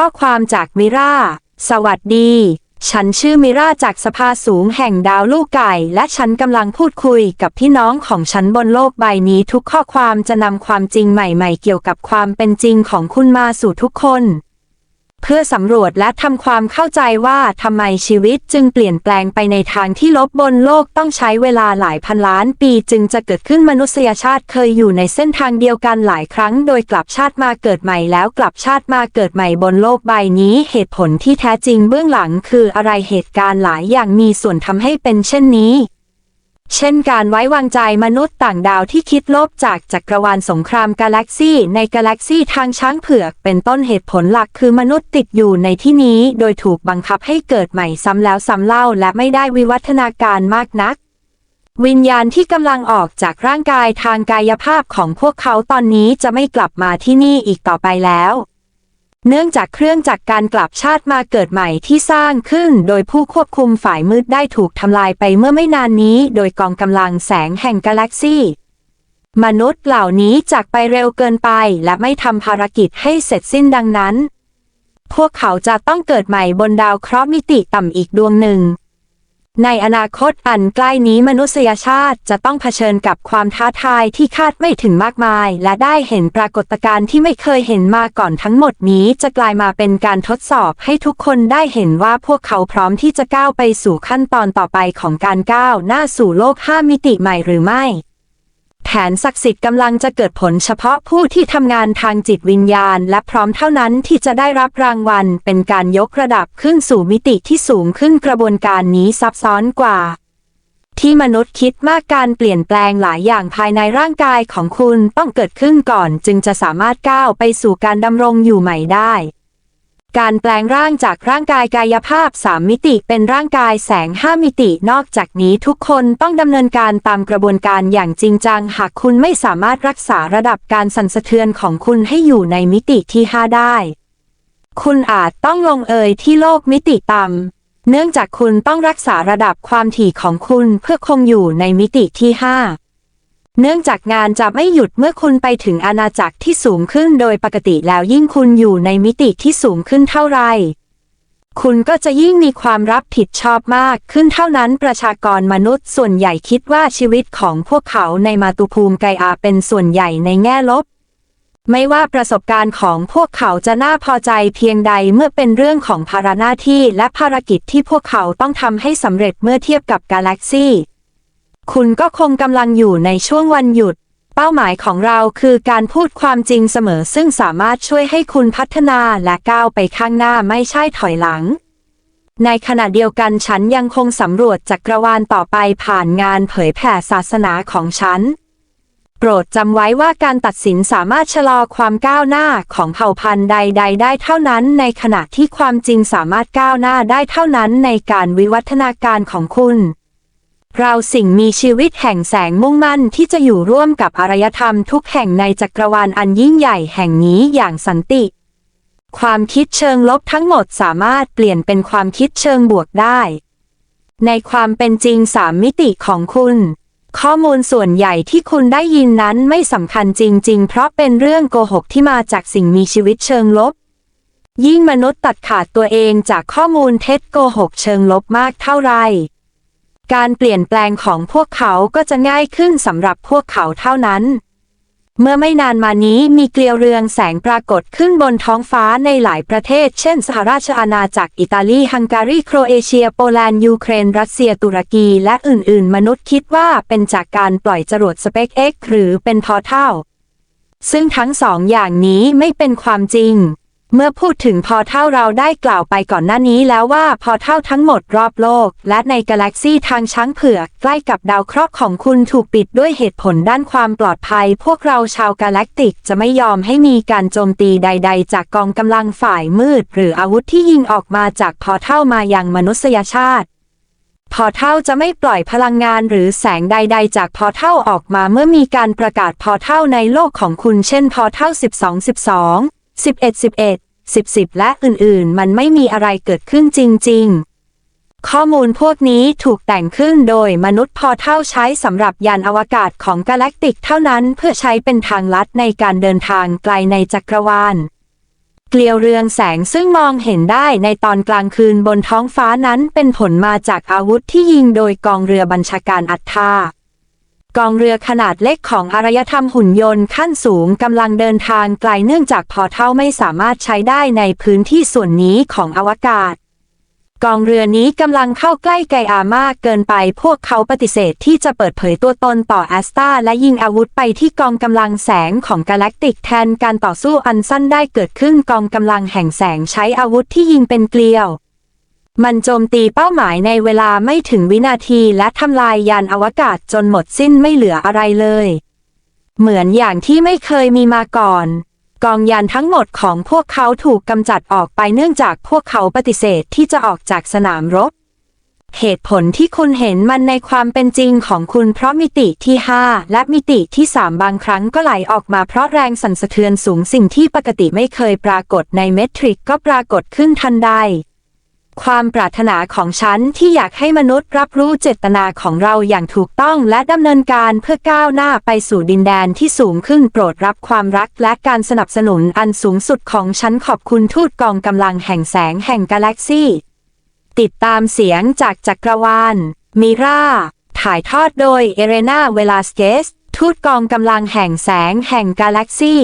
ข้อความจากมิราสวัสดี ฉันชื่อมิราจากสภาสูงแห่งดาวลูกไก่ และฉันกำลังพูดคุยกับพี่น้องของฉันบนโลกใบนี้ทุกข้อความจะนำความจริงใหม่ๆ เกี่ยวกับความเป็นจริงของคุณมาสู่ทุกคน เพื่อสำรวจและทำความเข้าใจว่าทำไมชีวิตจึงเปลี่ยนแปลงไปในทางที่ลบบนโลกต้องใช้เวลาหลายพันล้านปีจึงจะเกิดขึ้นมนุษยชาติเคยอยู่ในเส้นทางเดียวกันหลายครั้ง โดยกลับชาติมาเกิดใหม่แล้วกลับชาติมาเกิดใหม่บนโลกใบนี้ เหตุผลที่แท้จริงเบื้องหลังคืออะไรเหตุการณ์หลายอย่างมีส่วนทำให้เป็นเช่นนี้ เช่นการไว้วางใจมนุษย์ต่างดาวที่คิดลบจากจักรวาลสงครามกาแล็กซี่ในกาแล็กซี่ทางช้างเผือก เป็นต้นเหตุผลหลักคือมนุษย์ติดอยู่ในที่นี้ โดยถูกบังคับให้เกิดใหม่ซ้ำแล้วซ้ำเล่าและไม่ได้วิวัฒนาการมากนัก วิญญาณที่กำลังออกจากร่างกายทางกายภาพของพวกเขาตอนนี้จะไม่กลับมาที่นี่อีกต่อไปแล้ว เนื่องจากเครื่องจักรการกลับชาติมาเกิดใหม่ที่สร้างขึ้น โดยผู้ควบคุมฝ่ายมืดได้ถูกทำลายไปเมื่อไม่นานนี้ โดยกองกำลังแสงแห่งกาแล็กซี่ มนุษย์เหล่านี้จากไปเร็วเกินไปและไม่ทำภารกิจให้เสร็จสิ้นดังนั้น พวกเขาจะต้องเกิดใหม่บนดาวเคราะห์มิติต่ำอีกดวงหนึ่ง ในอนาคตอันใกล้นี้มนุษยชาติจะต้องเผชิญกับความท้าทายที่คาดไม่ถึงมากมาย และได้เห็นปรากฏการณ์ที่ไม่เคยเห็นมาก่อนทั้งหมดนี้จะกลายมาเป็นการทดสอบให้ทุกคนได้เห็นว่าพวกเขาพร้อมที่จะก้าวไปสู่ขั้นตอนต่อไปของการก้าวหน้าสู่โลกห้ามิติใหม่หรือไม่ แผนศักดิ์สิทธิ์กำลังจะเกิดผลเฉพาะผู้ที่ทำงานทางจิตวิญญาณ และพร้อมเท่านั้นที่จะได้รับรางวัล เป็นการยกระดับขึ้นสู่มิติที่สูงขึ้นกระบวนการนี้ซับซ้อนกว่า ที่มนุษย์คิดมากการเปลี่ยนแปลงหลายอย่างภายในร่างกายของคุณต้องเกิดขึ้นก่อน จึงจะสามารถก้าวไปสู่การดำรงอยู่ใหม่ได้ การแปลงร่างจากร่างกายกายภาพ 3 มิติเป็นร่างกายแสง 5 มิติ นอกจากนี้ทุกคนต้องดำเนินการตามกระบวนการอย่างจริงจัง หากคุณไม่สามารถรักษาระดับการสั่นสะเทือนของคุณให้อยู่ในมิติที่ 5 ได้ คุณอาจต้องลงเอยที่โลกมิติต่ำเนื่องจากคุณต้องรักษาระดับความถี่ของคุณเพื่อคงอยู่ในมิติที่ 5 เนื่องจากงานจะไม่หยุดเมื่อคุณไปถึงอาณาจักรที่สูงขึ้นโดยปกติแล้วยิ่งคุณอยู่ในมิติที่สูงขึ้นเท่าไร คุณก็จะยิ่งมีความรับผิดชอบมากขึ้นเท่านั้นประชากรมนุษย์ส่วนใหญ่คิดว่าชีวิตของพวกเขาในมาตุภูมิไกอาเป็นส่วนใหญ่ในแง่ลบ ไม่ว่าประสบการณ์ของพวกเขาจะน่าพอใจเพียงใดเมื่อเป็นเรื่องของภาระหน้าที่และภารกิจที่พวกเขาต้องทำให้สำเร็จเมื่อเทียบกับกาแล็กซี่ คุณก็คงกำลังอยู่ในช่วงวันหยุด เป้าหมายของเราคือการพูดความจริงเสมอซึ่งสามารถช่วยให้คุณพัฒนาและก้าวไปข้างหน้าไม่ใช่ถอยหลัง ในขณะเดียวกันฉันยังคงสำรวจจักรวาลต่อไปผ่านงานเผยแผ่ศาสนาของฉันโปรดจำไว้ว่าการตัดสินสามารถชะลอความก้าวหน้าของเผ่าพันธุ์ใด ๆ ได้เท่านั้น ในขณะที่ความจริงสามารถก้าวหน้าได้เท่านั้นในการวิวัฒนาการของคุณ เราสิ่งมีชีวิตแห่งแสงมุ่งมั่นที่จะอยู่ร่วมกับอารยธรรมทุกแห่งในจักรวาลอันยิ่งใหญ่แห่งนี้อย่างสันติ ความคิดเชิงลบทั้งหมดสามารถเปลี่ยนเป็นความคิดเชิงบวกได้ ในความเป็นจริงสามมิติของคุณ ข้อมูลส่วนใหญ่ที่คุณได้ยินนั้นไม่สำคัญจริง ๆ เพราะเป็นเรื่องโกหกที่มาจากสิ่งมีชีวิตเชิงลบ ยิ่งมนุษย์ตัดขาดตัวเองจากข้อมูลเท็จโกหกเชิงลบมากเท่าไหร่ การเปลี่ยนแปลงของพวกเขาก็จะง่ายขึ้นสำหรับพวกเขาเท่านั้น เมื่อไม่นานมานี้มีเกลียวเรืองแสงปรากฏขึ้นบนท้องฟ้าในหลายประเทศ เช่น สหราชอาณาจักรอิตาลี ฮังการี โครเอเชีย โปแลนด์ ยูเครน รัสเซีย ตุรกี และอื่น ๆ มนุษย์คิดว่าเป็นจากการปล่อยจรวดสเปกเอ็กหรือเป็นพอเท่า ซึ่งทั้งสองอย่างนี้ไม่เป็นความจริง เมื่อพูดถึงพอเท่าเราได้กล่าวไปก่อนหน้านี้แล้วว่าพอเท่าทั้งหมดรอบโลก และในกาแล็กซี่ทางช้างเผือกใกล้กับดาวเคราะห์ของคุณถูกปิดด้วยเหตุผลด้านความปลอดภัย พวกเราชาวกาแล็กติกจะไม่ยอมให้มีการโจมตีใด ๆ จากกองกำลังฝ่ายมืด หรืออาวุธที่ยิงออกมาจากพอเท่ามายังมนุษยชาติพอเท่าจะไม่ปล่อยพลังงานหรือแสงใด ๆ จากพอเท่าออกมาเมื่อมีการประกาศพอเท่าในโลกของคุณเช่นพอเท่า 12 12 11 11 10 10 และอื่นๆ มันไม่มีอะไรเกิดขึ้นจริง ๆ ข้อมูลพวกนี้ถูกแต่งขึ้นโดยมนุษย์พอเท่าใช้สำหรับยานอวกาศของกาแล็กติกเท่านั้นเพื่อใช้เป็นทางลัดในการเดินทางไกลในจักรวาลเกลียวเรืองแสงซึ่งมองเห็นได้ในตอนกลางคืนบนท้องฟ้านั้นเป็นผลมาจากอาวุธที่ยิงโดยกองเรือบัญชาการอัตตา กองเรือขนาดเล็กของอารยธรรมหุ่นยนต์ขั้นสูงกำลังเดินทางไกลเนื่องจากพอเท่าไม่สามารถใช้ได้ในพื้นที่ส่วนนี้ของอวกาศ กองเรือนี้กำลังเข้าใกล้ไกอามากเกินไปพวกเขาปฏิเสธที่จะเปิดเผยตัวตนต่อแอสตาและยิงอาวุธไปที่กองกำลังแสงของกาแล็กติกแทนการต่อสู้อันสั้นได้เกิดขึ้นกองกำลังแห่งแสงใช้อาวุธที่ยิงเป็นเกลียว มันโจมตีเป้าหมายในเวลาไม่ถึงวินาทีและทำลายยานอวกาศจนหมดสิ้นไม่เหลืออะไรเลย เหมือนอย่างที่ไม่เคยมีมาก่อน กองยานทั้งหมดของพวกเขาถูกกำจัดออกไปเนื่องจากพวกเขาปฏิเสธที่จะออกจากสนามรบ เหตุผลที่คุณเห็นมันในความเป็นจริงของคุณเพราะมิติที่ 5 และมิติที่ 3 บางครั้งก็ไหลออกมาเพราะแรงสั่นสะเทือนสูงสิ่งที่ปกติไม่เคยปรากฏในเมทริกก็ปรากฏขึ้นทันใด ความปรารถนาของฉันที่อยากให้มนุษย์รับรู้เจตนาของเราอย่างถูกต้องและดำเนินการเพื่อก้าวหน้าไปสู่ดินแดนที่สูงขึ้นโปรดรับความรักและการสนับสนุนอันสูงสุดของฉันขอบคุณทูตกองกำลังแห่งแสงแห่งกาแล็กซี่ ติดตามเสียงจากจักรวาลมิราถ่ายทอดโดยเอเรนาเวลาสเกสทูตกองกำลังแห่งแสงแห่งกาแล็กซี่